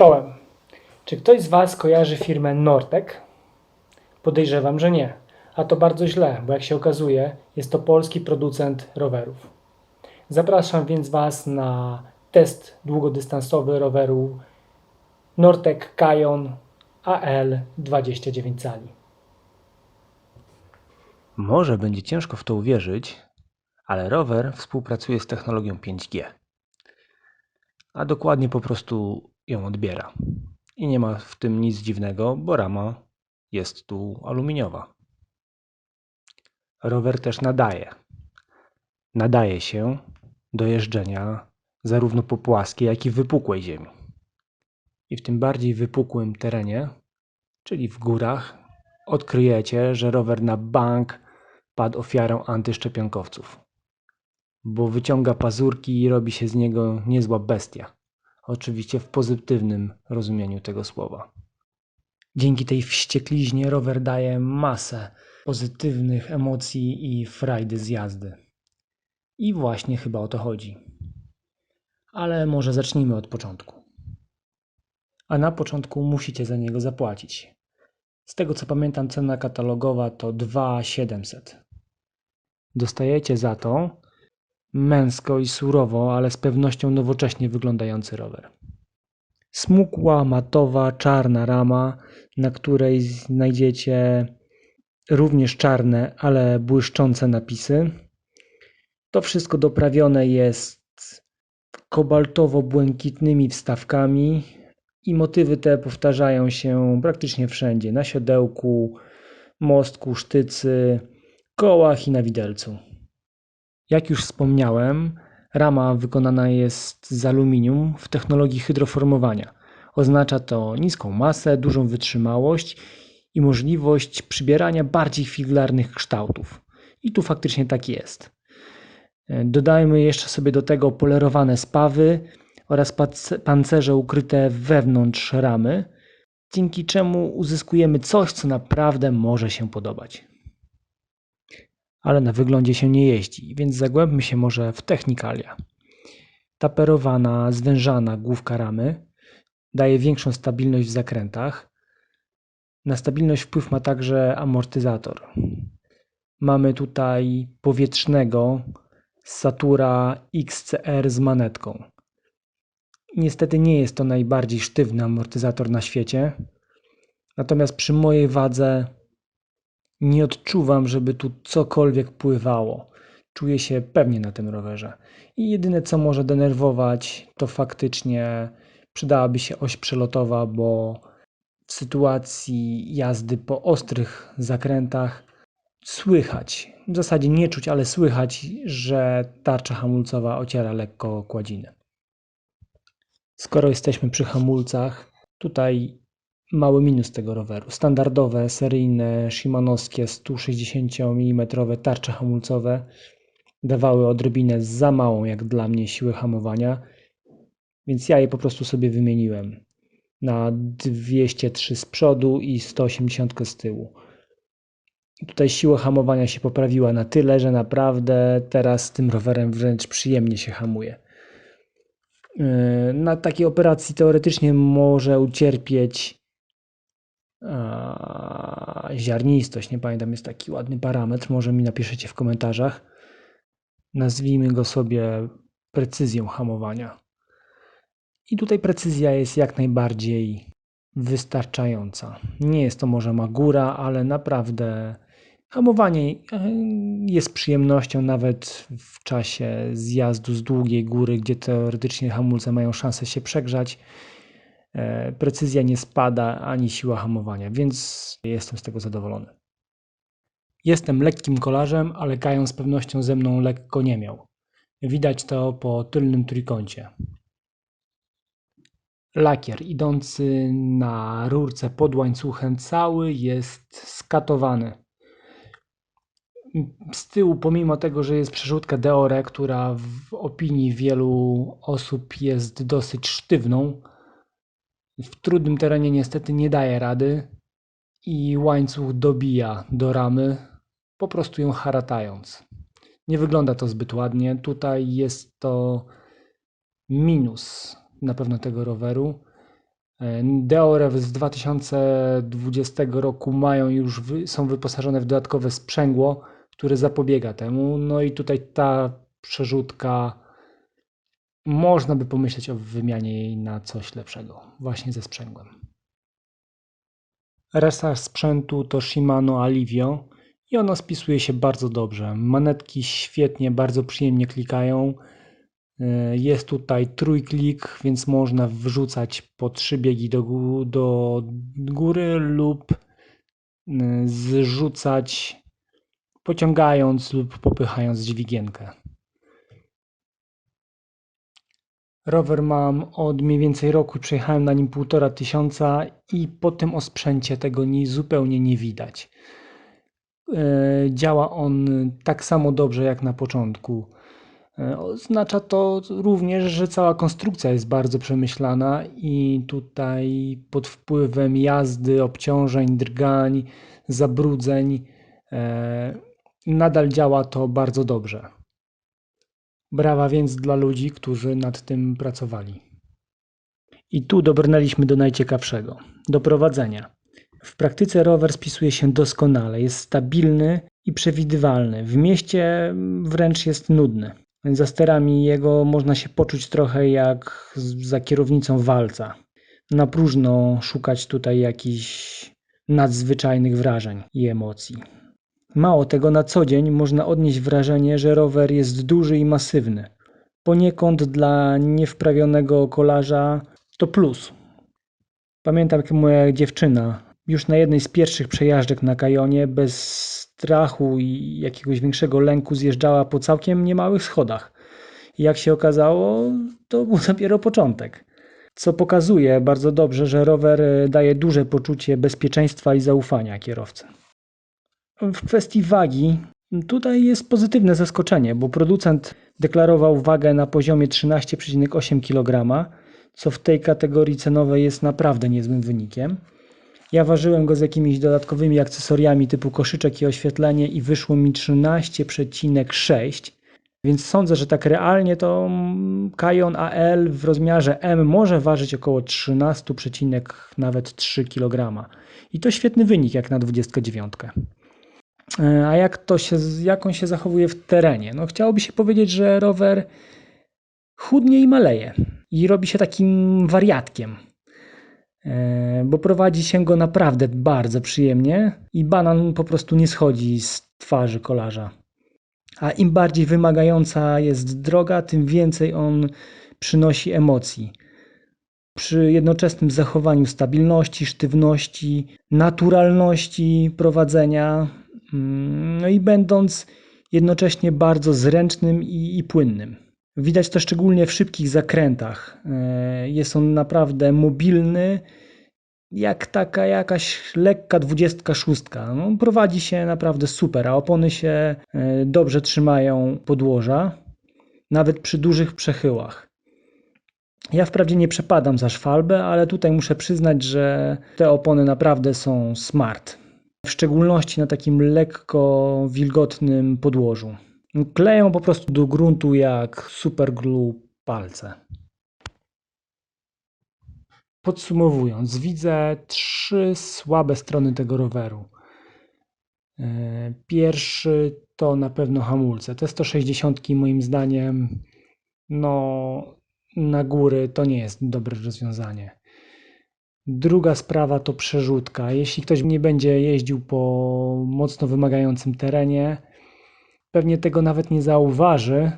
Czołem. Czy ktoś z Was kojarzy firmę Nortek? Podejrzewam, że nie. A to bardzo źle, bo jak się okazuje, jest to polski producent rowerów. Zapraszam więc Was na test długodystansowy roweru Nortek Kajon AL 29 cali. Może będzie ciężko w to uwierzyć, ale rower współpracuje z technologią 5G. A dokładnie po prostu ją odbiera. I nie ma w tym nic dziwnego, bo rama jest tu aluminiowa. Rower też nadaje. Nadaje się do jeżdżenia zarówno po płaskiej, jak i wypukłej ziemi. I w tym bardziej wypukłym terenie, czyli w górach, odkryjecie, że rower na bank padł ofiarą antyszczepionkowców. Bo wyciąga pazurki i robi się z niego niezła bestia. Oczywiście w pozytywnym rozumieniu tego słowa. Dzięki tej wściekliźnie rower daje masę pozytywnych emocji i frajdy z jazdy. I właśnie chyba o to chodzi. Ale może zacznijmy od początku. A na początku musicie za niego zapłacić. Z tego co pamiętam, cena katalogowa to 2700. Dostajecie za to męsko i surowo, ale z pewnością nowocześnie wyglądający rower. Smukła, matowa, czarna rama, na której znajdziecie również czarne, ale błyszczące napisy. To wszystko doprawione jest kobaltowo-błękitnymi wstawkami, i motywy te powtarzają się praktycznie wszędzie: na siodełku, mostku, sztycy, kołach i na widelcu. Jak już wspomniałem, rama wykonana jest z aluminium w technologii hydroformowania. Oznacza to niską masę, dużą wytrzymałość i możliwość przybierania bardziej figlarnych kształtów. I tu faktycznie tak jest. Dodajmy jeszcze sobie do tego polerowane spawy, oraz pancerze ukryte wewnątrz ramy, dzięki czemu uzyskujemy coś, co naprawdę może się podobać. Ale na wyglądzie się nie jeździ, więc zagłębmy się może w technikalia. Taperowana, zwężana główka ramy daje większą stabilność w zakrętach. Na stabilność wpływ ma także amortyzator. Mamy tutaj powietrznego Satura XCR z manetką. Niestety nie jest to najbardziej sztywny amortyzator na świecie. Natomiast przy mojej wadze nie odczuwam, żeby tu cokolwiek pływało. Czuję się pewnie na tym rowerze. I jedyne co może denerwować, to faktycznie przydałaby się oś przelotowa, bo w sytuacji jazdy po ostrych zakrętach słychać, w zasadzie nie czuć, ale słychać, że tarcza hamulcowa ociera lekko kładziny. Skoro jesteśmy przy hamulcach, tutaj mały minus tego roweru. Standardowe, seryjne, Shimanowskie 160 mm tarcze hamulcowe dawały odrobinę za małą, jak dla mnie, siłę hamowania, więc ja je po prostu sobie wymieniłem na 203 z przodu i 180 z tyłu. Tutaj siła hamowania się poprawiła na tyle, że naprawdę teraz tym rowerem wręcz przyjemnie się hamuje. Na takiej operacji teoretycznie może ucierpieć ziarnistość. Nie pamiętam, jest taki ładny parametr. Może mi napiszecie w komentarzach. Nazwijmy go sobie precyzją hamowania. I tutaj precyzja jest jak najbardziej wystarczająca. Nie jest to może magura, ale naprawdę Hamowanie e, jest przyjemnością nawet w czasie zjazdu z długiej góry, gdzie teoretycznie hamulce mają szansę się przegrzać. E, precyzja nie spada ani siła hamowania, więc jestem z tego zadowolony. Jestem lekkim kolarzem, ale Kajon z pewnością ze mną lekko nie miał. Widać to po tylnym trójkącie. Lakier idący na rurce pod łańcuchem cały jest skatowany z tyłu, pomimo tego, że jest przerzutka Deore, która w opinii wielu osób jest dosyć sztywną, w trudnym terenie niestety nie daje rady i łańcuch dobija do ramy, po prostu ją haratając. Nie wygląda to zbyt ładnie. Tutaj jest to minus na pewno tego roweru. E, Deorev z 2020 roku mają już, są wyposażone w dodatkowe sprzęgło, które zapobiega temu. No i tutaj ta przerzutka, można by pomyśleć o wymianie jej na coś lepszego, właśnie ze sprzęgłem. Reszta sprzętu to Shimano Alivio i ono spisuje się bardzo dobrze. Manetki świetnie, bardzo przyjemnie klikają. E, Jest tutaj trójklik, więc można wrzucać po trzy biegi do, gó- do góry lub e, zrzucać pociągając lub popychając dźwigienkę. Rower mam od mniej więcej roku, przejechałem na nim półtora tysiąca i po tym osprzęcie tego ni zupełnie nie widać. E, Działa on tak samo dobrze jak na początku. E, Oznacza to również, że cała konstrukcja jest bardzo przemyślana i tutaj pod wpływem jazdy, obciążeń, drgań, zabrudzeń e, nadal działa to bardzo dobrze. Brawa więc dla ludzi, którzy nad tym pracowali. I tu dobrnęliśmy do najciekawszego do prowadzenia. W praktyce rower spisuje się doskonale, jest stabilny i przewidywalny. W mieście wręcz jest nudny. Za sterami jego można się poczuć trochę jak za kierownicą walca. Na próżno szukać tutaj jakichś nadzwyczajnych wrażeń i emocji. Mało tego, na co dzień można odnieść wrażenie, że rower jest duży i masywny. Poniekąd dla niewprawionego kolarza to plus. Pamiętam, jak moja dziewczyna już na jednej z pierwszych przejażdżek na Kajonie bez strachu i jakiegoś większego lęku zjeżdżała po całkiem niemałych schodach. I jak się okazało, to był dopiero początek. Co pokazuje bardzo dobrze, że rower daje duże poczucie bezpieczeństwa i zaufania kierowcy. W kwestii wagi, tutaj jest pozytywne zaskoczenie, bo producent deklarował wagę na poziomie 13,8 kg, co w tej kategorii cenowej jest naprawdę niezłym wynikiem. Ja ważyłem go z jakimiś dodatkowymi akcesoriami typu koszyczek i oświetlenie i wyszło mi 13,6, więc sądzę, że tak realnie to Kajon AL w rozmiarze M może ważyć około 13, nawet 3 kg. I to świetny wynik jak na 29. E, A jak, to się, jak on się zachowuje w terenie? No chciałoby się powiedzieć, że rower chudnie i maleje i robi się takim wariatkiem, E, bo prowadzi się go naprawdę bardzo przyjemnie i banan po prostu nie schodzi z twarzy kolarza. A im bardziej wymagająca jest droga, tym więcej on przynosi emocji. Przy jednoczesnym zachowaniu stabilności, sztywności, naturalności prowadzenia, no i będąc jednocześnie bardzo zręcznym i, i płynnym. Widać to szczególnie w szybkich zakrętach. E, Jest on naprawdę mobilny, jak taka jakaś lekka 26. No, prowadzi się naprawdę super, a opony się e, dobrze trzymają podłoża, nawet przy dużych przechyłach. Ja wprawdzie nie przepadam za szwalbę, ale tutaj muszę przyznać, że te opony naprawdę są smart. W szczególności na takim lekko wilgotnym podłożu. Kleją po prostu do gruntu jak superglue palce. Podsumowując, widzę trzy słabe strony tego roweru. E, Pierwszy to na pewno hamulce. Te 160 moim zdaniem no na góry to nie jest dobre rozwiązanie. Druga sprawa to przerzutka. Jeśli ktoś nie będzie jeździł po mocno wymagającym terenie, pewnie tego nawet nie zauważy,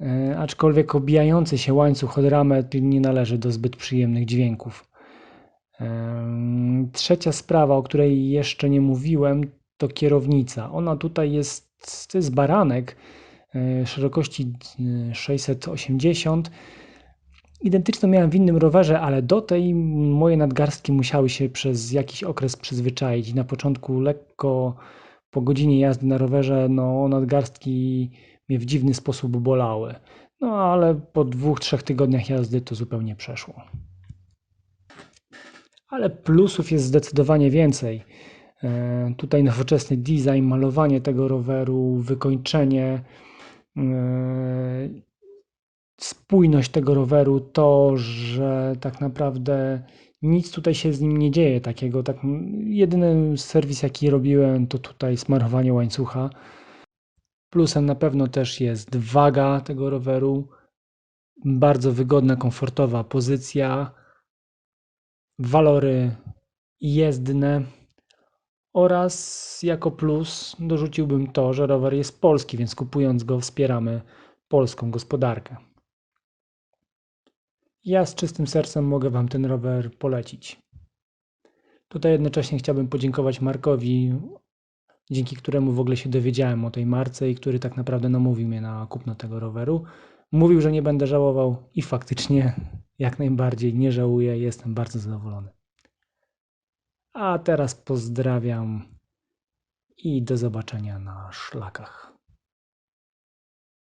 e, aczkolwiek obijający się łańcuch od ramy nie należy do zbyt przyjemnych dźwięków. Em, Trzecia sprawa, o której jeszcze nie mówiłem, to kierownica. Ona tutaj jest, to jest baranek e, szerokości e, 680. Identyczną miałem w innym rowerze, ale do tej moje nadgarstki musiały się przez jakiś okres przyzwyczaić. Na początku lekko po godzinie jazdy na rowerze, no nadgarstki mnie w dziwny sposób bolały. No ale po dwóch, trzech tygodniach jazdy to zupełnie przeszło. Ale plusów jest zdecydowanie więcej. E, Tutaj nowoczesny design, malowanie tego roweru, wykończenie, e, spójność tego roweru, to, że tak naprawdę nic tutaj się z nim nie dzieje takiego. Tak, jedyny serwis, jaki robiłem, to tutaj smarowanie łańcucha. Plusem na pewno też jest waga tego roweru, bardzo wygodna, komfortowa pozycja, walory jezdne oraz jako plus dorzuciłbym to, że rower jest polski, więc kupując go wspieramy polską gospodarkę. Ja z czystym sercem mogę Wam ten rower polecić. Tutaj jednocześnie chciałbym podziękować Markowi, dzięki któremu w ogóle się dowiedziałem o tej marce i który tak naprawdę namówił mnie na kupno tego roweru. Mówił, że nie będę żałował i faktycznie jak najbardziej nie żałuję, jestem bardzo zadowolony. A teraz pozdrawiam i do zobaczenia na szlakach.